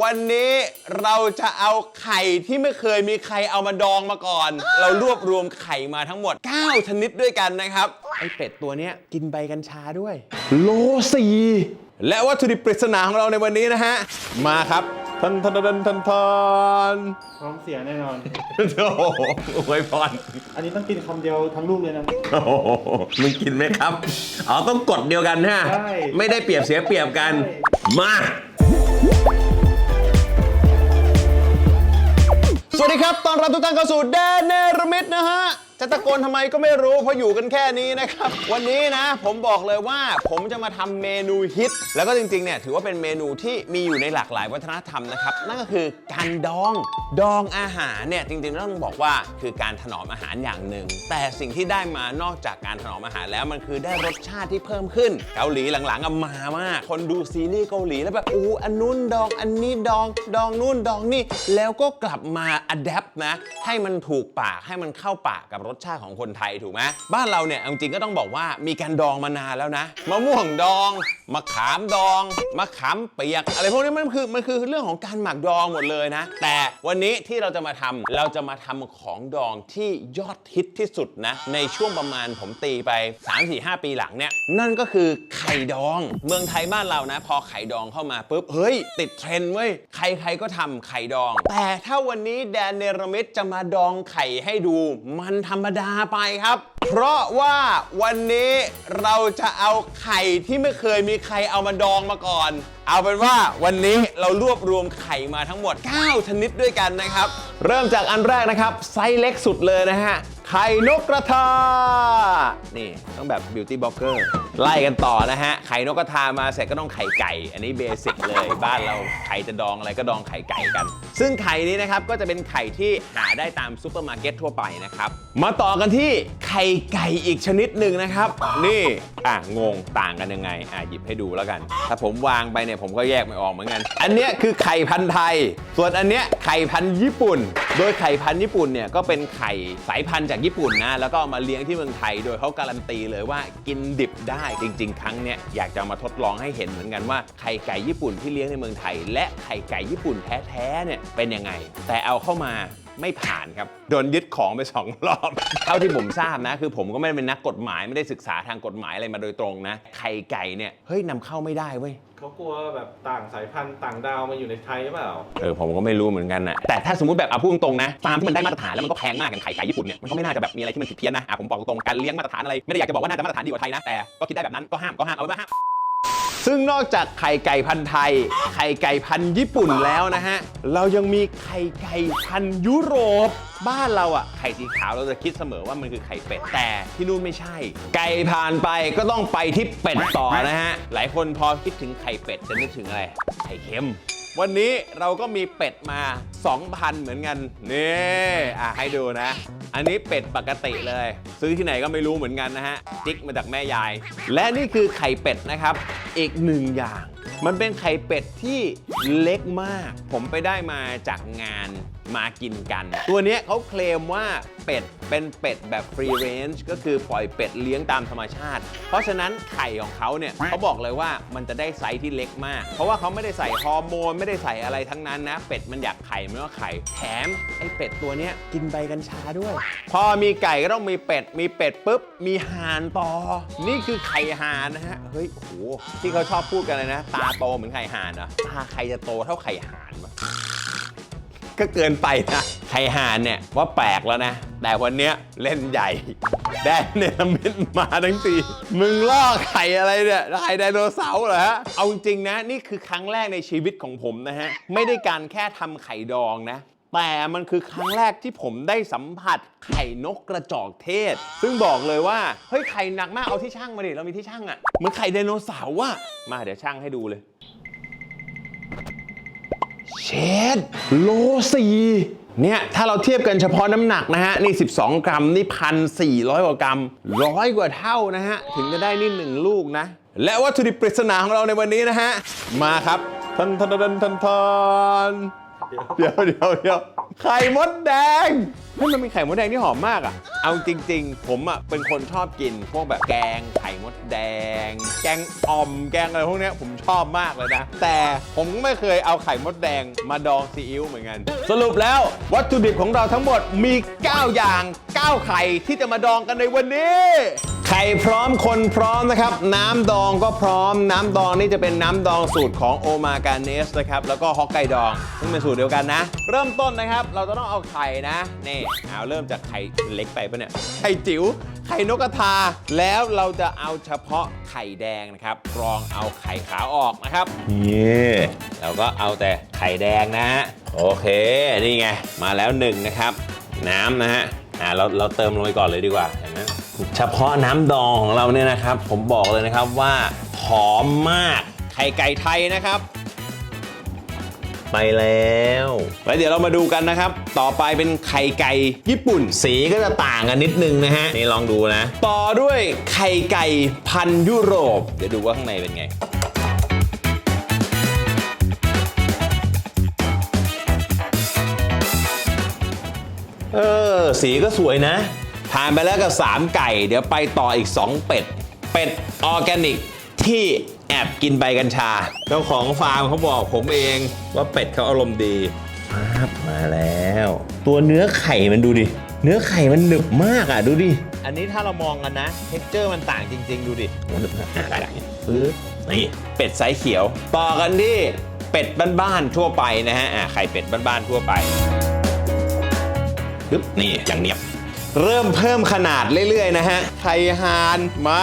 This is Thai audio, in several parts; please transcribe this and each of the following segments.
วันนี้เราจะเอาไข่ที่ไม่เคยมีใครเอามาดองมาก่อน เรารวบรวมไข่มาทั้งหมด 9 ชนิดด้วยกันนะครับ ไอเป็ดตัวเนี้ยกินใบกัญชาด้วย โลสีและวัตถุดิบปริศนาของเราในวันนี้นะฮะ มาครับทันทันทันทันทันท้องเสียแน่นอน โอ้โหอวยพรอันนี้ต้องกินคำเดียวทั้งลูกเลยนะ โอ้โหมึงกินไหมครับ อ๋อต้องกดเดียวกันฮะ ใช่ ไม่ได้เปรียบเสียเปรียบกันใช่มา วัสดีครับ ตอนรับทุกท่านเข้าสู่แดนเนรมิตนะฮะ จะตะโกนทำไมก็ไม่รู้เพราะอยู่กันแค่นี้นะครับ วันนี้นะ ผมบอกเลยว่าผมจะมาทำเมนูฮิต แล้วก็จริงๆเนี่ยถือว่าเป็นเมนูที่มีอยู่ในหลากหลายวัฒนธรรมนะครับ นั่นก็คือการดองดองอาหารเนี่ยจริงๆต้องบอกว่าคือการถนอมอาหารอย่างหนึ่ง แต่สิ่งที่ได้มานอกจากการถนอมอาหารแล้วมันคือได้รสชาติที่เพิ่มขึ้น เกาหลีหลังๆอะมามาก คนดูซีรีส์เกาหลีแล้วแบบอู้อันนู้นดองอันนี้ดองดองนู่นดองนี่แล้วก็กลับมาอัดแอปนะให้มันถูกปากให้มันเข้าปากกับรสสชาติของคนไทยถูกไหมบ้านเราเนี่ยเอาจริงก็ต้องบอกว่ามีการดองมานานแล้วนะมะม่วงดองมะขามดองมะขามเปียก อะไรพวกนี้มันคือมันคือเรื่องของการหมักดองหมดเลยนะ แต่วันนี้ที่เราจะมาทำเราจะมาทำของดองที่ยอดฮิตที่สุดนะ ในช่วงประมาณผมตีไป 3-4-5 ปีหลังเนี่ยนั่นก็คือไข่ดอง เมืองไทยบ้านเรานะ พอไข่ดองเข้ามาปุ๊บเฮ้ย ติดเทรนด์เว้ยใครๆก็ทำไข่ดอง แต่ถ้าวันนี้แดนเนรมิตจะมาดองไข่ให้ดู มันธรรมดาไปครับ เพราะว่าวันนี้เราจะเอาไข่ที่ไม่เคยมีใครเอามาดองมาก่อน เอาเป็นว่าวันนี้เรารวบรวมไข่มาทั้งหมด 9 ชนิดด้วยกันนะครับ เริ่มจากอันแรกนะครับ ไซส์เล็กสุดเลยนะฮะ ไข่นกกระทา นี่ต้องแบบบิวตี้บล็อกเกอร์ไล่กันต่อนะฮะ ไข่นกกระทามาเสร็จก็ต้องไข่ไก่ อันนี้เบสิกเลย บ้านเราใครจะดองอะไรก็ดองไข่ไก่กัน ซึ่งไข่นี้นะครับก็จะเป็นไข่ที่หาได้ตามซูเปอร์มาร์เก็ตทั่วไปนะครับ มาต่อกันที่ไข่ไก่อีกชนิดหนึ่งนะครับ นี่อะงงต่างกันยังไงอะหยิบให้ดูแล้วกัน ถ้าผมวางไปเนี่ยผมก็แยกไม่ออกเหมือนกัน อันเนี้ยคือไข่พันธุ์ไทย ส่วนอันเนี้ยไข่พันธุ์ญี่ปุ่น โดยไข่พันธุ์ญี่ปุ่นเนี่ยก็เป็นไข่สายพันธุ์จากญี่ปุ่นนะ แล้วก็เอามาเลี้ยงที่เมืองไทย โดยเขาการันตีเลยว่ากินดิบได้จริง ๆ ครั้งเนี้ยอยากจะมาทดลองให้เห็นเหมือนกันว่าไข่ไก่ญี่ปุ่นที่เลี้ยงในเมืองไทย และไข่ไก่ญี่ปุ่นแท้ๆเนี่ยเป็นยังไง แต่เอาเข้ามา ไม่ผ่านครับ โดนยึดของไปสองรอบ เท่าที่ผมทราบนะ คือผมก็ไม่ได้เป็นนักกฎหมายไม่ได้ศึกษาทางกฎหมายอะไรมาโดยตรงนะ ไข่ไก่เนี่ยเฮ้ยนำเข้าไม่ได้เว้ย เขากลัวแบบต่างสายพันธุ์ต่างดาวมาอยู่ในไทยหรือเปล่า เออผมก็ไม่รู้เหมือนกันนะแต่ถ้าสมมติแบบเอาพูดตรงๆนะฟาร์มที่มันได้มาตรฐานแล้วมันก็แพงมากอย่างไข่ไก่ญี่ปุ่นเนี่ยมันก็ไม่น่าจะแบบมีอะไรที่มันผิดเพี้ยนนะอะผมบอกตรงๆการเลี้ยงมาตรฐานอะไรไม่ได้อยากจะบอกว่าน่าจะมาตรฐานดีกว่าไทยนะแต่ก็คิดได้แบบนั้นก็ห้ามก็ห้ามเอาไว้ว่าห้าม ซึ่งนอกจากไข่ไก่พันธุ์ไทย ไข่ไก่พันธุ์ญี่ปุ่นแล้วนะฮะ เรายังมีไข่ไก่พันธุ์ยุโรป บ้านเราอะไข่สีขาวเราจะคิดเสมอว่ามันคือไข่เป็ด แต่ที่นู่นไม่ใช่ ไก่ผ่านไปก็ต้องไปที่เป็ดต่อนะฮะ หลายคนพอคิดถึงไข่เป็ดจะนึกถึงอะไร ไข่เค็ม วันนี้เราก็มีเป็ดมา 2,000 เหมือนกัน นี่อะให้ดูนะ อันนี้เป็ดปกติเลย ซื้อที่ไหนก็ไม่รู้เหมือนกันนะฮะ จิกมาจากแม่ยาย และนี่คือไข่เป็ดนะครับ อีกหนึ่งอย่าง มันเป็นไข่เป็ดที่เล็กมาก ผมไปได้มาจากงานมากินกัน ตัวนี้เขาเคลมว่าเป็ดเป็นเป็ดแบบฟรีเรนจ์ก็คือปล่อยเป็ดเลี้ยงตามธรรมชาติ เพราะฉะนั้นไข่ของเขาเนี่ยเขาบอกเลยว่ามันจะได้ไซส์ที่เล็กมาก เพราะว่าเขาไม่ได้ใส่ฮอร์โมนไม่ได้ใส่อะไรทั้งนั้นนะ เป็ดมันอยากไข่มันก็ไข่แถมไอ้เป็ดตัวนี้กินใบกัญชาด้วย พอมีไก่ก็ต้องมีเป็ด มีเป็ดปุ๊บมีห่านต่อ นี่คือไข่ห่านนะฮะเฮ้ยโหที่เขาชอบพูดกันเลยนะตาโตเหมือนไข่ห่านเหรอตาใครจะโตเท่าไข่ห่านวะก็เกินไปนะไข่ห่านเนี่ยว่าแปลกแล้วนะ แต่วันเนี้ยเล่นใหญ่แดนเนรมิตมาทั้งทีมึงล่อไข่อะไรเนี่ยไข่ไดโนเสาร์เหรอฮะเอาจริงๆนะ นี่คือครั้งแรกในชีวิตของผมนะฮะ ไม่ได้การแค่ทำไข่ดองนะ แต่มันคือครั้งแรกที่ผมได้สัมผัสไข่นกกระจอกเทศ ซึ่งบอกเลยว่า เฮ้ยไข่หนักมากเอาที่ช่างมาดิเรามีที่ช่างอะเหมือนไข่ไดโนเสาร์อะมาเดี๋ยวช่างให้ดูเลยเชดโลสีเนี่ย ถ้าเราเทียบกันเฉพาะน้ำหนักนะฮะ นี่ 12 กรัม นี่พันสี่ร้อยกว่ากรัมร้อยกว่าเท่านะฮะ ถึงจะได้นี่หนึ่งลูกนะ และวัตถุดิบปริศนาของเราในวันนี้นะฮะ มาครับทันทันทันทันทัน เดี๋ย ไข่มดแดงเฮ้ยมันเป็นไข่มดแดงที่หอมมากอะ เอาจริง ๆ ผมอะเป็นคนชอบกิน พวกแบบแกงไข่มดแดง แกงอ่อมแกงอะไรพวกเนี้ยผมชอบมากเลยนะ แต่ผมไม่เคยเอาไข่มดแดงมาดองซีอิ๊วเหมือนกัน สรุปแล้ววัตถุดิบของเราทั้งหมดมี 9 อย่าง 9 ไข่ที่จะมาดองกันในวันนี้ ไข่พร้อมคนพร้อมนะครับ น้ำดองก็พร้อม น้ำดองนี่จะเป็นน้ำดองสูตรของโอมาการเนสนะครับแล้วก็ฮอกไกดองซึ่งเป็นสูตรเดียวกันนะ เริ่มต้นนะครับเราจะต้องเอาไข่นะนี่เอาเริ่มจากไข่เล็กไปปะเนี่ยไข่จิ๋วไข่นกกระทา แล้วเราจะเอาเฉพาะไข่แดงนะครับกรองเอาไข่ขาวออกนะครับนี่เราก็เอาแต่ไข่แดงนะฮะโอเคนี่ไงมาแล้วหนึ่งนะครับ น้ำนะฮะอ่าเราเราเติมลงไปก่อนเลยดีกว่าเห็นไหมเฉพาะน้ำดองของเราเนี่ยนะครับ ผมบอกเลยนะครับว่าหอมมากไข่ไก่ไทยนะครับ ไปแล้วแล้วเดี๋ยวเรามาดูกันนะครับ ต่อไปเป็นไข่ไก่ญี่ปุ่น สีก็จะต่างกันนิดนึงนะฮะ นี่ลองดูนะ ต่อด้วยไข่ไก่พันธุ์ยุโรป เดี๋ยวดูว่าข้างในเป็นไงเออสีก็สวยนะผ่านไปแล้วกับ 3 ไก่ เดี๋ยวไปต่ออีก 2 เป็ด เป็ดออร์แกนิก ที่แอบกินใบกัญชา เจ้าของฟาร์มเขาบอกผมเองว่าเป็ดเขาอารมณ์ดีครับมาแล้ว ตัวเนื้อไข่มันดูดิ เนื้อไข่มันหนึบมากอะดูดิ อันนี้ถ้าเรามองกันนะเท็กเจอร์มันต่างจริง ๆ ดูดิโอ้หนึบมากอะได้ได้ปึ๊บนี่เป็ดไซส์เขียว ต่อกันที่เป็ดบ้านๆทั่วไปนะฮะอะไข่เป็ดบ้านๆทั่วไปปึ๊บนี่อย่างเนียบเริ่มเพิ่มขนาดเรื่อยๆนะฮะไข่หานมา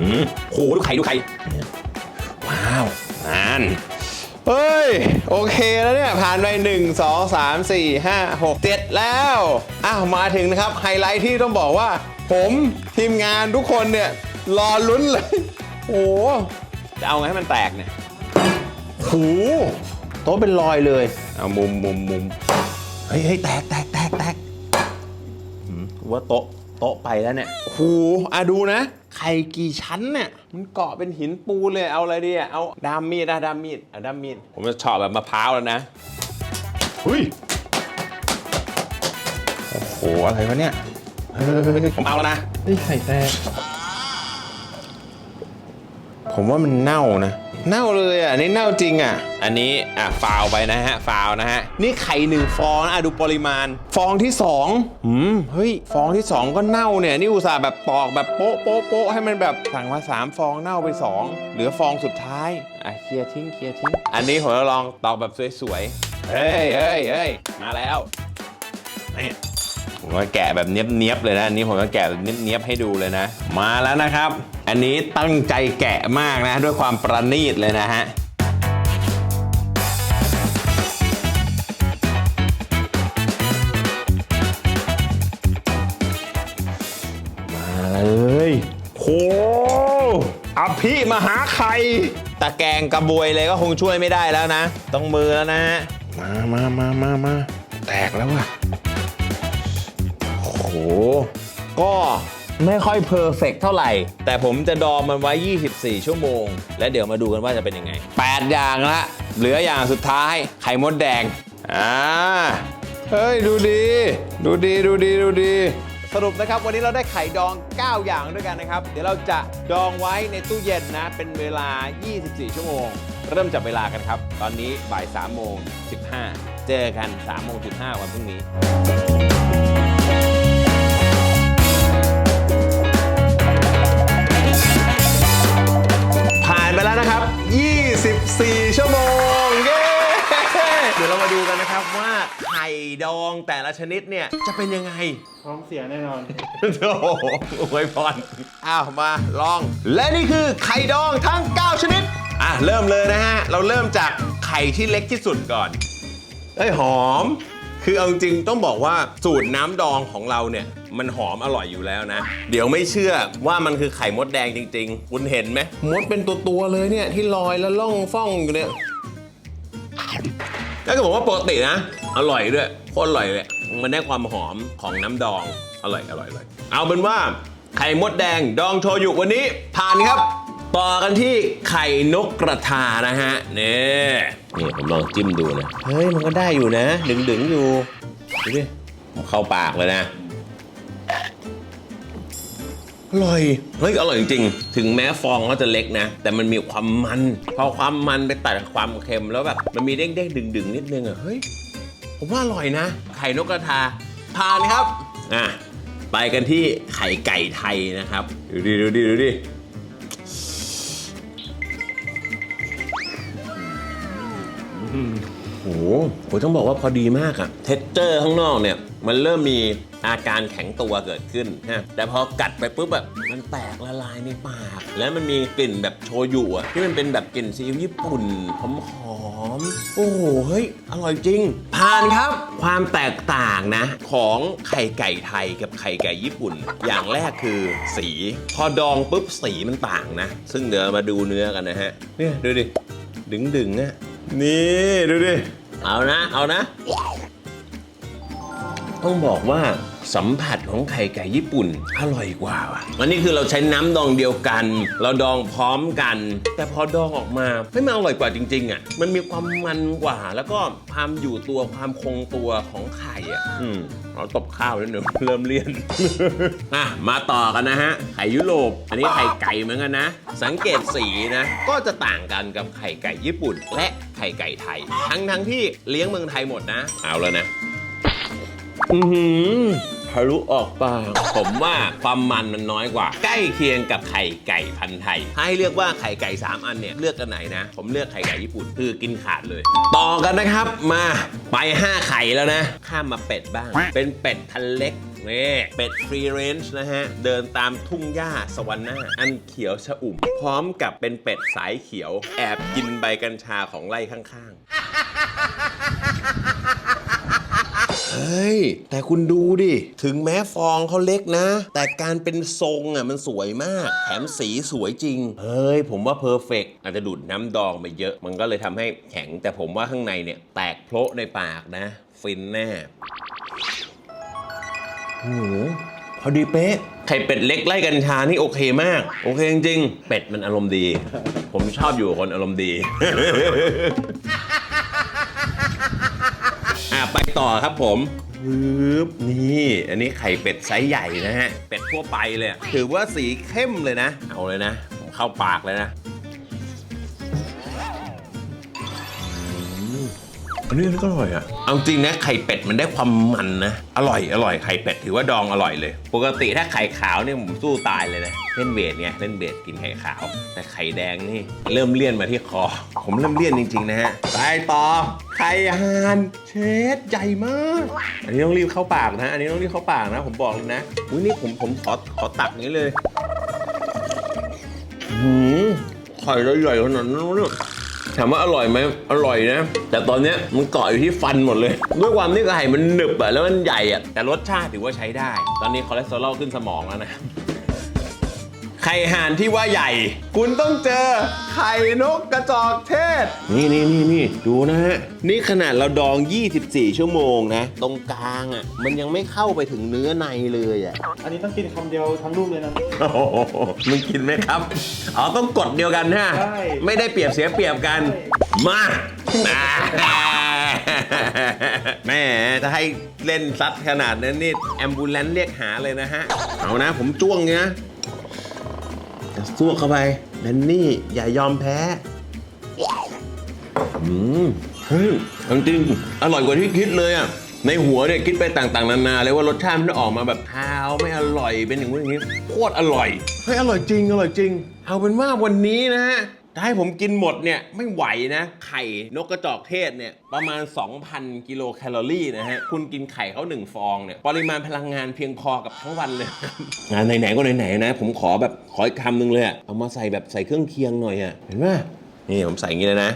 อืมโหดูไข่ดูไข่ ว้าวนั่นเฮ้ย โอเคแล้วเนี่ย ผ่านไป 1 2 3 4 5 6 7 แล้ว อ้าว มาถึงนะครับ ไฮไลท์ที่ต้องบอกว่า ผมทีมงานทุกคนเนี่ย รอลุ้นเลย โอ้โหจะเอาไงให้มันแตกเนี่ยโหโต๊ะเป็นรอยเลยเอามุมมุมมุมเฮ้ยเฮ้ยแตกแตกแตกแตกหืมว่าโต๊ะโต๊ะไปแล้วเนี่ยโอ้โหอะดูนะ ไข่กี่ชั้นเนี่ยมันเกาะเป็นหินปูนเลยเอาอะไรดีอะเอาดามมีดอะดามมีดเอาดามมีดผมจะเฉาะแบบมะพร้าวแล้วนะเฮ้ยโอ้โหอะไรวะเนี่ยเฮ้ยผมเอาแล้วนะเฮ้ยไข่แตกผมว่ามันเน่านะ เน่าเลยอะนี่เน่าจริงอะ อันนี้อะฟาวไปนะฮะฟาวนะฮะนี่ไข่หนึ่งฟองนะอะดูปริมาณ ฟองที่สองหืมเฮ้ยฟองที่สองก็เน่าเนี่ยนี่อุตส่าห์แบบปอกแบบโป๊ะโป๊ะโป๊ะให้มันแบบสั่งมาสามฟองเน่าไปสองเหลือฟองสุดท้ายอะเคลียร์ทิ้งเคลียร์ทิ้งอันนี้ผมจะลองตอกแบบสวยๆเฮ้ยเฮ้ยเฮ้ยมาแล้วนี่ ผมว่าแกะแบบเนี้ยบๆเลยนะอันนี้ผมว่าแกะแบบเนี้ยบๆให้ดูเลยนะ มาแล้วนะครับ อันนี้ตั้งใจแกะมากนะ ด้วยความประณีตเลยนะฮะมาเลยโหอภิมหาไข่ตะแกงกระบวยเลยก็คงช่วยไม่ได้แล้วนะ ต้องมือแล้วนะฮะ มามามามามาแตกแล้วว่ะ ห ก็ไม่ค่อยเพอร์เฟกเท่าไหร่ แต่ผมจะดองมันไว้ 24 ชั่วโมง และเดี๋ยวมาดูกันว่าจะเป็นยังไง 8 อย่างละ เหลืออย่างสุดท้าย ไข่มดแดง อ่า เฮ้ย ดูดี ดูดีดูดีดูดี สรุปนะครับ วันนี้เราได้ไข่ดอง 9 อย่างด้วยกันนะครับ เดี๋ยวเราจะดองไว้ในตู้เย็นนะ เป็นเวลา 24 ชั่วโมง เริ่มจับเวลากันครับ ตอนนี้บ่าย3โมง15 เจอกัน3โมง15วันพรุ่งนี้ ไปแล้วนะครับ 24 ชั่วโมง เย้เดี๋ยวเรามาดูกันนะครับว่าไข่ดองแต่ละชนิดเนี่ยจะเป็นยังไงพร้อมเสียแน่นอน โอ้โหอวยพรอ้าวมาลอง และนี่คือไข่ดองทั้ง 9 ชนิด อะ เริ่มเลยนะฮะ เราเริ่มจากไข่ที่เล็กที่สุดก่อน เอ้ย หอม คือเอาจริงต้องบอกว่าสูตรน้ำดองของเราเนี่ย มันหอมอร่อยอยู่แล้วนะ เดี๋ยวไม่เชื่อว่ามันคือไข่มดแดงจริง ๆ คุณเห็นไหมมดเป็นตัวตัวๆเลยเนี่ยที่ลอยแล้วล่องฟ่องอยู่เนี่ยแล้วก็บอกว่าปกตินะ อร่อยด้วยโคตรอร่อยเลยมันได้ความหอมของน้ำดองอร่อยอร่อยอร่อยเอาเป็นว่าไข่มดแดงดองโชยุวันนี้ผ่านครับ ต่อกันที่ไข่นกกระทานะฮะนี่นี่ผมลองจิ้มดูนะ เฮ้ย มันก็ได้อยู่นะ ดึงๆอยู่ดูดิผมเข้าปากเลยนะ อร่อย เฮ้ย อร่อยจริงๆ ถึงแม้ฟองเขาจะเล็กนะ แต่มันมีความมัน พอความมันไปตัดกับความเค็มแล้วแบบ มันมีเด้งๆ ดึงๆ นิดนึงอะ เฮ้ย ผมว่าอร่อยนะ ไข่นกกระทาทานครับ อะ ไปกันที่ไข่ไก่ไทยนะครับ ดูดิ ดูดิ ดูดิ โอ้โหผมต้องบอกว่าพอดีมากอะเท็กเจอร์ข้างนอกเนี่ย มันเริ่มมีอาการแข็งตัวเกิดขึ้นนะแต่พอกัดไปปุ๊บแบบมันแตกละลายในปาก แล้วมันมีกลิ่นแบบโชยุอะที่มันเป็นแบบกลิ่นซีอิ๊วญี่ปุ่นหอมๆโอ้โหเฮ้ย อร่อยจริงผ่านครับ ความแตกต่างนะ ของไข่ไก่ไทยกับไข่ไก่ญี่ปุ่น อย่างแรกคือสี พอดองปุ๊บสีมันต่างนะ ซึ่งเดี๋ยวมาดูเนื้อกันนะฮะเนี่ยดูดิดึงดึงๆอะ นี่ดูดิ เอานะ เอานะ ต้องบอกว่าสัมผัส ของไข่ไก่ญี่ปุ่นอร่อยกว่าว่ะอันนี้คือเราใช้น้ำดองเดียวกัน เราดองพร้อมกัน แต่พอดองออกมาไม่มันอร่อยกว่าจริง ๆอะมันมีความมันกว่า แล้วก็ความอยู่ตัวความคงตัวของไข่อะอืมเอาตบข้าวนิดหนึ่งเริ่มเลี่ยน อะมาต่อกันนะฮะไข่ยุโรปอันนี้ไข่ไก่เหมือนกันนะ สังเกตสีนะ ก็จะต่างกันกับไข่ไก่ญี่ปุ่น และไข่ไก่ไทย ทั้งทั้งๆที่เลี้ยงเมืองไทยหมดนะ เอาแล้วนะ อือหือ ทะลุออกปาก ผมว่าความมันมันน้อยกว่า ใกล้เคียงกับไข่ไก่พันธุ์ไทย ให้เลือกว่าไข่ไก่ 3 อันเนี่ยเลือกกันไหนนะ ผมเลือกไข่ไก่ญี่ปุ่นคือกินขาดเลย ต่อกันนะครับมาไป 5 ไข่แล้วนะ ข้ามมาเป็ดบ้าง เป็นเป็ดพันเล็กนี่เป็ดฟรีเรนจ์นะฮะ เดินตามทุ่งหญ้าสวรรค์หน้า อันเขียวชอุ่ม พร้อมกับเป็นเป็ดสายเขียว แอบกินใบกัญชาของไร่ข้างๆ เฮ้ย แต่คุณดูดิ ถึงแม้ฟองเขาเล็กนะ แต่การเป็นทรงอะมันสวยมาก แถมสีสวยจริง เฮ้ย ผมว่าเพอร์เฟกอาจจะดูดน้ำดองไปเยอะ มันก็เลยทำให้แข็ง แต่ผมว่าข้างในเนี่ย แตกโพะในปากนะ ฟินแน่โอ้โหพอดีเป๊ะไข่เป็ดเล็กไล่กัญชานี่โอเคมาก โอเคจริงๆ เป็ดมันอารมณ์ดี ผมชอบอยู่กับคนอารมณ์ดีอะ ไปต่อครับผมปึ๊บนี่ อันนี้ไข่เป็ดไซส์ใหญ่นะฮะ เป็ดทั่วไปเลยอะถือว่าสีเข้มเลยนะ เอาเลยนะผมเข้าปากเลยนะ นนี้ก็อร่อยอะ เอาจริงนะไข่เป็ดมันได้ความมันนะ อร่อยอร่อยไข่เป็ดถือว่าดองอร่อยเลย ปกติถ้าไข่ขาวเนี่ยผมสู้ตายเลยนะเล่นเวทไงเล่นเวทกินไข่ขาว แต่ไข่แดงนี่ เริ่มเลี่ยนมาที่คอ ผมเริ่มเลี่ยนจริงๆนะฮะไปต่อไข่ห่านเชดใหญ่มาก อันนี้ต้องรีบเข้าปากนะ อันนี้ต้องรีบเข้าปากนะ ผมบอกเลยนะอุ้ยนี่ผมผมขอขอตักนี้เลยหืมไข่ใหญ่ขนาดนั้นเนี่ย ถามว่าอร่อยไหมอร่อยนะ แต่ตอนเนี้ยมันเกาะอยู่ที่ฟันหมดเลย ด้วยความที่ไข่มันหนึบอะแล้วมันใหญ่อะแต่รสชาติถือว่าใช้ได้ ตอนนี้คอเลสเตอรอลขึ้นสมองแล้วนะ ไข่ห่านที่ว่าใหญ่ คุณต้องเจอไข่นกกระจอกเทศ นี่นี่นี่นี่ดูนะฮะ นี่ขนาดเราดอง 24 ชั่วโมงนะ ตรงกลางอะมันยังไม่เข้าไปถึงเนื้อในเลยอะอันนี้ต้องกินคำเดียวทั้งลูกเลยนะ โอ้โหมึงกินไหมครับ อ๋อต้องกดเดียวกันฮะ ใช่ ไม่ได้เปรียบเสียเปรียบกัน มาแม่จะให้เล่นซัดขนาดนั้นนี่แอมบูเลนเรียกหาเลยนะฮะ เอานะ ผมจ้วงเนี่ยนะ จะสู้เข้าไปแดนนี่อย่ายอมแพ้ อืมเฮ้ยจริงๆอร่อยกว่าที่คิดเลยอะ ในหัวเนี่ยคิดไปต่างๆ นานาเลยว่ารสชาติมันจะออกมาแบบคาวไม่อร่อยเป็นอย่างนู้นอย่างนี้โคตรอร่อยเฮ้ยอร่อยจริงอร่อยจริง เอาเป็นว่าวันนี้นะฮะ ถ้าให้ผมกินหมดเนี่ยไม่ไหวนะ ไข่นกกระจอกเทศเนี่ยประมาณ 2,000 กิโลแคลอรี่นะฮะ คุณกินไข่เขาหนึ่งฟองเนี่ยปริมาณพลังงานเพียงพอกับทั้งวันเลยงานไหนๆก็ไหนๆนะ ผมขอแบบขออีกคำหนึ่งเลยอะเอามาใส่แบบใส่เครื่องเคียงหน่อยอะเห็นไหมนี่ผมใส่อย่างนี้เลยนะ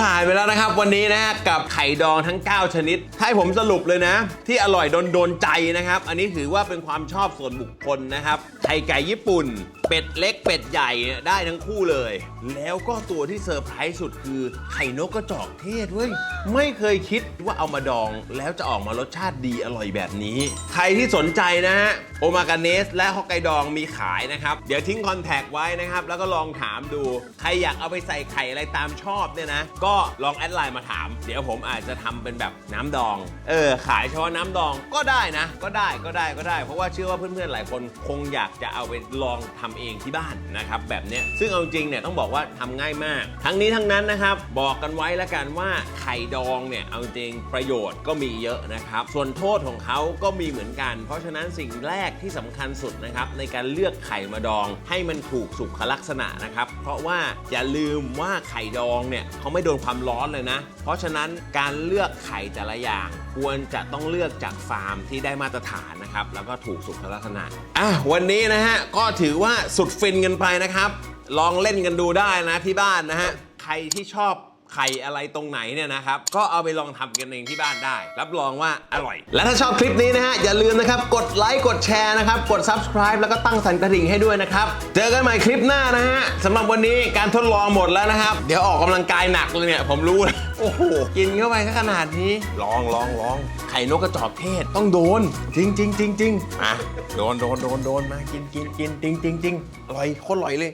ผ่านไปแล้วนะครับ วันนี้นะฮะกับไข่ดองทั้ง 9 ชนิด ให้ผมสรุปเลยนะ ที่อร่อยโดนโดนใจนะครับ อันนี้ถือว่าเป็นความชอบส่วนบุคคลนะครับไข่ข่ไก่ญี่ปุ่นเป็ดเล็กเป็ดใหญ่ได้ทั้งคู่เลย แล้วก็ตัวที่เซอร์ไพรส์สุดคือไข่นกกระจอกเทศเว้ย ไม่เคยคิดว่าเอามาดองแล้วจะออกมารสชาติดีอร่อยแบบนี้ ใครที่สนใจนะฮะ โอมากาเนส และฮอกไกดองมีขายนะครับ เดี๋ยวทิ้งคอนแทคไว้นะครับ แล้วก็ลองถามดู ใครอยากเอาไปใส่ไข่อะไรตามชอบเนี่ยนะ ก็ลองแอดไลน์มาถาม เดี๋ยวผมอาจจะทำเป็นแบบน้ำดอง เออ ขายเฉพาะน้ำดองก็ได้นะ ก็ได้ก็ได้ก็ได้ เพราะว่าเชื่อว่าเพื่อนๆหลายคนคงอยากจะเอาไปลองทำเองที่บ้านนะครับแบบเนี้ยซึ่งเอาจริงเนี่ยต้องบอกว่าทำง่ายมาก ทั้งนี้ทั้งนั้นนะครับบอกกันไว้แล้วกันว่าไข่ดองเนี่ยเอาจริงประโยชน์ก็มีเยอะนะครับส่วนโทษของเขาก็มีเหมือนกัน เพราะฉะนั้นสิ่งแรกที่สำคัญสุดนะครับในการเลือกไข่มาดอง ให้มันถูกสุขลักษณะนะครับเพราะว่าอย่าลืมว่าไข่ดองเนี่ยเขาไม่โดนความร้อนเลยนะเพราะฉะนั้นการเลือกไข่แต่ละอย่าง ควรจะต้องเลือกจากฟาร์มที่ได้มาตรฐานนะครับ แล้วก็ถูกสุขลักษณะอะวันนี้นะฮะก็ถือว่าสุดฟินกันไปนะครับ ลองเล่นกันดูได้นะที่บ้านนะฮะใครที่ชอบ ไข่อะไรตรงไหนเนี่ยนะครับ ก็เอาไปลองทำกันเองที่บ้านได้ รับรองว่าอร่อย และถ้าชอบคลิปนี้นะฮะ อย่าลืมนะครับ กดไลค์ กดแชร์นะครับ กด subscribe แล้วก็ตั้งสั่นกระดิ่งให้ด้วยนะครับ เจอกันใหม่คลิปหน้านะฮะสำหรับวันนี้การทดลองหมดแล้วนะครับ เดี๋ยวออกกำลังกายหนักเลยเนี่ย ผมรู้นะโอ้โห กินเข้าไปซะขนาดนี้ ลองลองลองไข่นกกระจอกเทศต้องโดน จริงจริงจริงจริงอะโดนโดนโดนโดนมากินกินกินจริงจริงจริงอร่อยโคตรอร่อยเลย